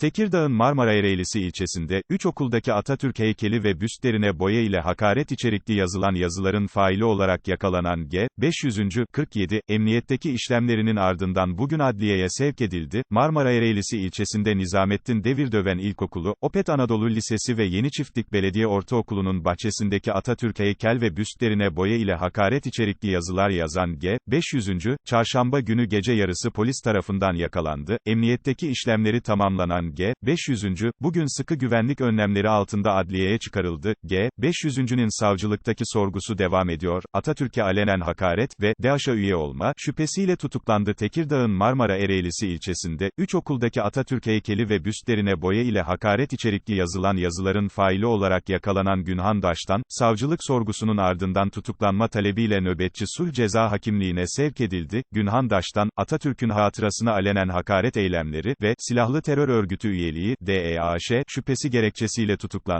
Tekirdağ'ın Marmara Ereğlisi ilçesinde, 3 okuldaki Atatürk heykeli ve büstlerine boya ile hakaret içerikli yazılan yazıların faili olarak yakalanan G. 500. 47, emniyetteki işlemlerinin ardından bugün adliyeye sevk edildi. Marmara Ereğlisi ilçesinde Nizamettin Devirdöven İlkokulu, Opet Anadolu Lisesi ve Yeni Çiftlik Belediye Ortaokulu'nun bahçesindeki Atatürk heykel ve büstlerine boya ile hakaret içerikli yazılar yazan G. 500. çarşamba günü gece yarısı polis tarafından yakalandı. Emniyetteki işlemleri tamamlanan G. 500. bugün sıkı güvenlik önlemleri altında adliyeye çıkarıldı. G. 500.'nin savcılıktaki sorgusu devam ediyor. Atatürk'e alenen hakaret ve DAEŞ'a üye olma şüphesiyle tutuklandı. Tekirdağ'ın Marmara Ereğlisi ilçesinde 3 okuldaki Atatürk heykeli ve büstlerine boya ile hakaret içerikli yazılan yazıların faili olarak yakalanan Günhan Daş'tan savcılık sorgusunun ardından tutuklanma talebiyle nöbetçi sulh ceza hakimliğine sevk edildi. Günhan Daş'tan Atatürk'ün hatırasına alenen hakaret eylemleri ve silahlı terör örgütü üyeliği, DEAŞ, şüphesi gerekçesiyle tutuklandı.